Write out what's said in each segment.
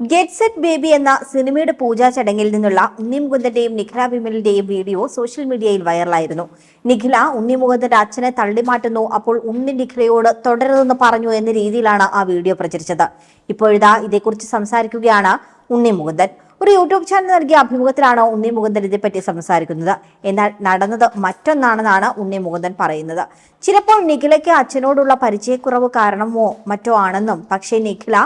Get set baby എന്ന സിനിമയുടെ പൂജാ ചടങ്ങിൽ നിന്നുള്ള ഉണ്ണിമുകുന്ദന്റെയും നിഖില വിമലിന്റെയും വീഡിയോ സോഷ്യൽ മീഡിയയിൽ വൈറലായിരുന്നു. നിഖില ഉണ്ണിമുകുന്ദന്റെ അച്ഛനെ തള്ളിമാറ്റുന്നു അപ്പോൾ ഉണ്ണി നിഖിലയോട് തുടരുതെന്ന് പറഞ്ഞു എന്ന രീതിയിലാണ് ആ വീഡിയോ പ്രചരിച്ചത്. ഇപ്പോഴിതാ ഇതേക്കുറിച്ച് സംസാരിക്കുകയാണ് ഉണ്ണി മുകുന്ദൻ ഒരു യൂട്യൂബ് ചാനൽ നൽകിയ അഭിമുഖത്തിലാണ് ഉണ്ണി മുകുന്ദൻ ഇതേപ്പറ്റി സംസാരിക്കുന്നത്. എന്നാൽ നടന്നത് മറ്റൊന്നാണെന്നാണ് ഉണ്ണി മുകുന്ദൻ പറയുന്നത്. ചിലപ്പോൾ നിഖിലയ്ക്ക് അച്ഛനോടുള്ള പരിചയക്കുറവ് കാരണമോ മറ്റോ ആണെന്നും പക്ഷേ നിഖില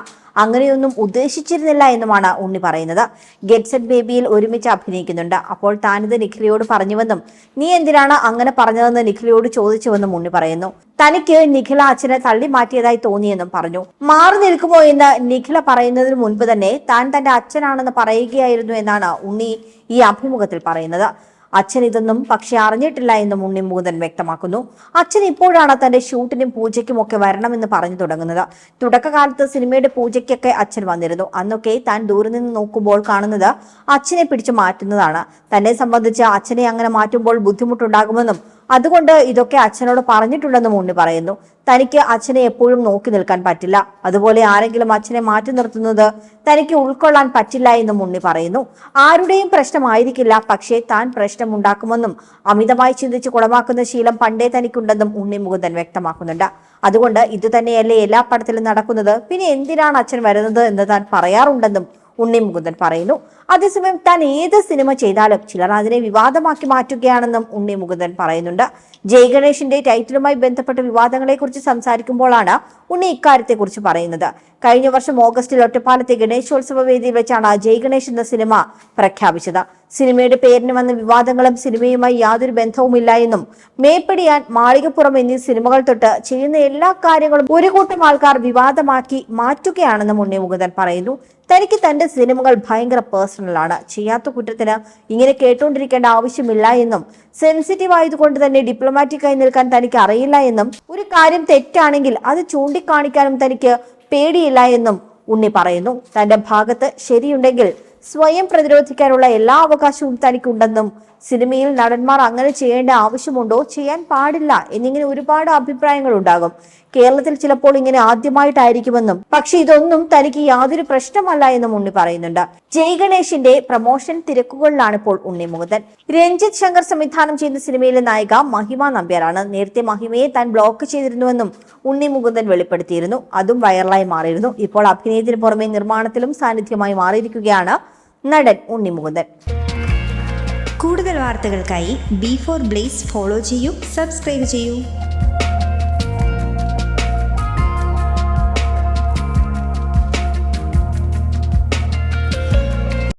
അങ്ങനെയൊന്നും ഉദ്ദേശിച്ചിരുന്നില്ല എന്നുമാണ് ഉണ്ണി പറയുന്നത്. ഗെറ്റ്സെറ്റ് ബേബിയിൽ ഒരുമിച്ച് അഭിനയിക്കുന്നുണ്ട്. അപ്പോൾ താനിത് നിഖിലയോട് പറഞ്ഞുവെന്നും നീ എന്തിനാണ് അങ്ങനെ പറഞ്ഞതെന്ന് നിഖിലയോട് ചോദിച്ചുവെന്നും ഉണ്ണി പറയുന്നു. തനിക്ക് നിഖില അച്ഛനെ തള്ളി മാറ്റിയതായി തോന്നിയെന്നും പറഞ്ഞു. മാറി നിൽക്കുമോ എന്ന് നിഖില പറയുന്നതിന് മുൻപ് തന്നെ താൻ തന്റെ അച്ഛനാണെന്ന് പറയുകയായിരുന്നു എന്നാണ് ഉണ്ണി ഈ അഭിമുഖത്തിൽ പറയുന്നത്. അച്ഛൻ ഇതൊന്നും പക്ഷെ അറിഞ്ഞിട്ടില്ല എന്നും ഉണ്ണി മുകുന്ദൻ വ്യക്തമാക്കുന്നു. അച്ഛൻ ഇപ്പോഴാണ് തന്റെ ഷൂട്ടിനും പൂജയ്ക്കും ഒക്കെ വരണമെന്ന് പറഞ്ഞു തുടങ്ങുന്നത്. തുടക്കകാലത്ത് സിനിമയുടെ പൂജയ്ക്കൊക്കെ അച്ഛൻ വന്നിരുന്നു. അന്നൊക്കെ താൻ ദൂരെ നിന്ന് നോക്കുമ്പോൾ കാണുന്നത് അച്ഛനെ പിടിച്ചു മാറ്റുന്നതാണ്. തന്നെ സംബന്ധിച്ച് അച്ഛനെ അങ്ങനെ മാറ്റുമ്പോൾ ബുദ്ധിമുട്ടുണ്ടാകുമെന്നും അതുകൊണ്ട് ഇതൊക്കെ അച്ഛനോട് പറഞ്ഞിട്ടുണ്ടെന്നും ഉണ്ണി പറയുന്നു. തനിക്ക് അച്ഛനെ എപ്പോഴും നോക്കി നിൽക്കാൻ പറ്റില്ല. അതുപോലെ ആരെങ്കിലും അച്ഛനെ മാറ്റി നിർത്തുന്നത് തനിക്ക് ഉൾക്കൊള്ളാൻ പറ്റില്ല എന്നും ഉണ്ണി പറയുന്നു. ആരുടെയും പ്രശ്നമായിരിക്കില്ല. പക്ഷേ താൻ പ്രശ്നമുണ്ടാക്കുമെന്നും അമിതമായി ചിന്തിച്ച് കുളമാക്കുന്ന ശീലം പണ്ടേ തനിക്കുണ്ടെന്നും ഉണ്ണി മുകുന്ദൻ വ്യക്തമാക്കുന്നുണ്ട്. അതുകൊണ്ട് ഇത് തന്നെയല്ലേ എല്ലാ പടത്തിലും നടക്കുന്നത്? പിന്നെ എന്തിനാണ് അച്ഛൻ വരുന്നത് എന്ന് താൻ പറയാറുണ്ടെന്നും ഉണ്ണി മുകുന്ദൻ പറയുന്നു. അതേസമയം താൻ ഏത് സിനിമ ചെയ്താലും ചിലർ അതിനെ വിവാദമാക്കി മാറ്റുകയാണെന്നും ഉണ്ണി മുകുന്ദൻ പറയുന്നുണ്ട്. ജയഗണേഷിന്റെ ടൈറ്റിലുമായി ബന്ധപ്പെട്ട വിവാദങ്ങളെക്കുറിച്ച് സംസാരിക്കുമ്പോഴാണ് ഉണ്ണി ഇക്കാര്യത്തെക്കുറിച്ച് പറയുന്നത്. കഴിഞ്ഞ വർഷം ഓഗസ്റ്റിൽ ഒറ്റപ്പാലത്തെ ഗണേശോത്സവ വേദിയിൽ വെച്ചാണ് ജയ് ഗണേഷ് എന്ന സിനിമ പ്രഖ്യാപിച്ചത്. സിനിമയുടെ പേരിന് വന്ന വിവാദങ്ങളും സിനിമയുമായി യാതൊരു ബന്ധവുമില്ല എന്നും മേപ്പടിയാൻ മാളികപ്പുറം എന്നീ സിനിമകൾ തൊട്ട് ചെയ്യുന്ന എല്ലാ കാര്യങ്ങളും ഒരു കൂട്ടം ആൾക്കാർ വിവാദമാക്കി മാറ്റുകയാണെന്നും ഉണ്ണി മുകുന്ദൻ പറയുന്നു. തനിക്ക് തന്റെ സിനിമകൾ ഭയങ്കര പേഴ്സണൽ ആണ്. ചെയ്യാത്ത കുറ്റത്തിന് ഇങ്ങനെ കേട്ടുകൊണ്ടിരിക്കേണ്ട ആവശ്യമില്ല എന്നും സെൻസിറ്റീവ് ആയതുകൊണ്ട് തന്നെ ഡിപ്ലോമാറ്റിക്കായി നിൽക്കാൻ തനിക്ക് അറിയില്ല എന്നും ഒരു കാര്യം തെറ്റാണെങ്കിൽ അത് ചൂണ്ടിക്കാണിക്കാനും തനിക്ക് പേടിയില്ല എന്നും ഉണ്ണി പറയുന്നു. തന്റെ ഭാഗത്ത് ശരിയുണ്ടെങ്കിൽ സ്വയം പ്രതിരോധിക്കാനുള്ള എല്ലാ അവകാശവും തനിക്കുണ്ടെന്നും സിനിമയിൽ നടന്മാർ അങ്ങനെ ചെയ്യേണ്ട ആവശ്യമുണ്ടോ ചെയ്യാൻ പാടില്ല എന്നിങ്ങനെ ഒരുപാട് അഭിപ്രായങ്ങൾ ഉണ്ടാകും. കേരളത്തിൽ ചിലപ്പോൾ ഇങ്ങനെ ആദ്യമായിട്ടായിരിക്കുമെന്നും പക്ഷെ ഇതൊന്നും തനിക്ക് യാതൊരു പ്രശ്നമല്ല എന്നും ഉണ്ണി പറയുന്നുണ്ട്. ജയ് ഗണേഷിന്റെ പ്രൊമോഷൻ തിരക്കുകളിലാണ് ഇപ്പോൾ ഉണ്ണി മുകുന്ദൻ. രഞ്ജിത് ശങ്കർ സംവിധാനം ചെയ്യുന്ന സിനിമയിലെ നായിക മഹിമ നമ്പ്യാറാണ്. നേരത്തെ മഹിമയെ താൻ ബ്ലോക്ക് ചെയ്തിരുന്നുവെന്നും ഉണ്ണി മുകുന്ദൻ വെളിപ്പെടുത്തിയിരുന്നു. അതും വൈറലായി മാറിയിരുന്നു. ഇപ്പോൾ അഭിനയത്തിന് പുറമെ നിർമ്മാണത്തിലും സാന്നിധ്യമായി മാറിയിരിക്കുകയാണ് നടൻ ഉണ്ണിമുകുന്ദൻ. കൂടുതൽ വാർത്തകൾക്കായി ബി ഫോർ ബ്ലേസ് ഫോളോ ചെയ്യൂ സബ്സ്ക്രൈബ് ചെയ്യൂ.